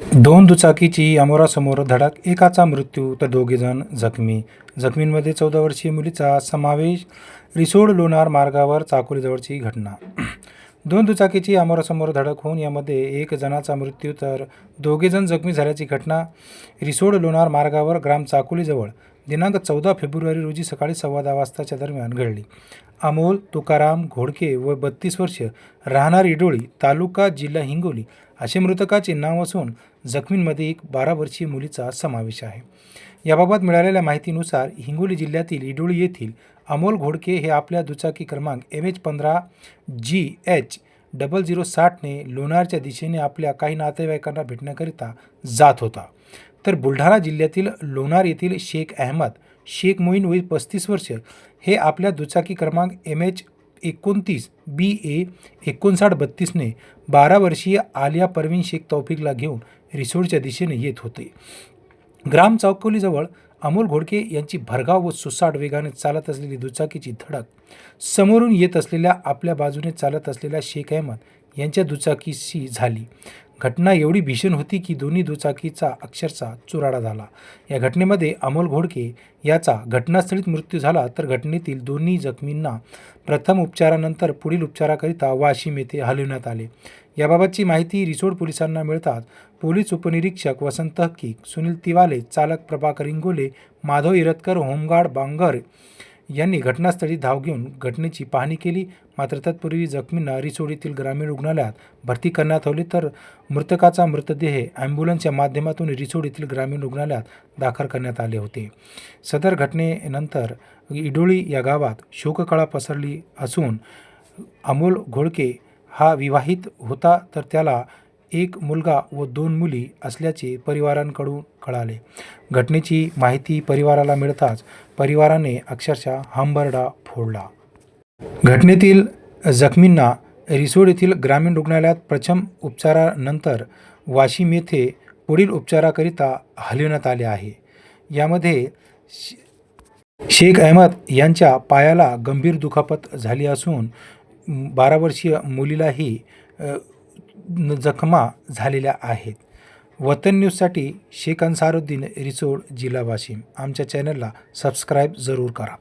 दोन दुचाकीची अमोरासमोर धडक एकाचा मृत्यू तर दोघेजण जखमी. जखमींमध्ये चौदा वर्षीय मुलीचा समावेश रिसोड लोणार मार्गावर चाकोलीजवळची घटना. दोन दुचाकीची अमोरासमोर धडक होऊन यामध्ये एक जणाचा मृत्यू तर दोघेजण जखमी झाल्याची घटना रिसोड लोणार मार्गावर ग्राम चाकोलीजवळ. दिनांक चौदा फेब्रुवारी रोजी सकाळी सव्वा दहा वाजताच्या दरम्यान घडली. अमोल तुकाराम घोडके व बत्तीस वर्ष राहणार इडोळी तालुका जिल्हा हिंगोली असे मृतकाचे नाव असून जखमींमध्ये एक बारा वर्षीय मुलीचा समावेश आहे. याबाबत मिळालेल्या माहितीनुसार हिंगोली जिल्ह्यातील इडोळी येथील अमोल घोडके हे आपल्या दुचाकी क्रमांक एम एच पंधरा जी एच डबल झिरो साठने लोणारच्या दिशेने आपल्या काही नातेवाईकांना भेटण्याकरिता जात होता. तर बुलढाणा जिल्ह्यातील लोणार येथील शेख अहमद शेख मोईन वय पस्तीस वर्ष हे आपल्या दुचाकी क्रमांक एम एच एकोणतीस बी ए एकोणसाठ बत्तीसने बारा वर्षीय आलिया परवीन शेख तौफिकला घेऊन रिसोडच्या दिशेने येत होते. ग्राम चौकोलीजवळ अमोल घोडके यांची भरगाव व सुसाट वेगाने चालत असलेली दुचाकीची धडक समोरून येत असलेल्या आपल्या बाजूने चालत असलेल्या शेख अहमद यांच्या दुचाकीशी झाली. घटना एवढी भीषण होती की दोन्ही दुचाकीचा अक्षरशः चुराडा झाला. या घटनेमध्ये अमोल घोडके याचा घटनास्थळीत मृत्यू झाला तर घटनेतील दोन्ही जखमींना प्रथम उपचारानंतर पुढील उपचाराकरिता वाशिम येथे हलविण्यात आले. याबाबतची माहिती रिसोड पोलिसांना मिळताच पोलीस उपनिरीक्षक वसंत हक्कीक सुनील तिवाले चालक प्रभाकर इंगोले माधव इरतकर होमगार्ड बांगर यांनी घटनास्थळी धाव घेऊन घटनेची पाहणी केली. मात्र तत्पूर्वी जखमींना रिसोड येथील ग्रामीण रुग्णालयात भरती करण्यात आले. तर मृतकाचा मृतदेह ॲम्ब्युलन्सच्या माध्यमातून रिसोड येथील ग्रामीण रुग्णालयात दाखल करण्यात आले होते. सदर घटनेनंतर इडोळी या गावात शोककळा पसरली असून अमोल घोळके हा विवाहित होता. तर त्याला एक मुलगा व दोन मुली असल्याचे परिवारांकडून कळाले. घटनेची माहिती परिवाराला मिळताच परिवाराने अक्षरशः हंबरडा फोडला. घटनेतील जखमींना रिसोड येथील ग्रामीण रुग्णालयात प्रथम उपचारानंतर वाशिम येथे पुढील उपचाराकरिता हलविण्यात आले आहे. यामध्ये शे- शेख अहमद यांच्या पायाला गंभीर दुखापत झाली असून बारा वर्षीय मुलीलाही जखमा झालेल्या आहेत. वतन न्यूजसाठी शेख अन्सारुद्दीन रिसोड जिल्हा वाशिम. आमच्या चॅनलला सबस्क्राईब जरूर करा.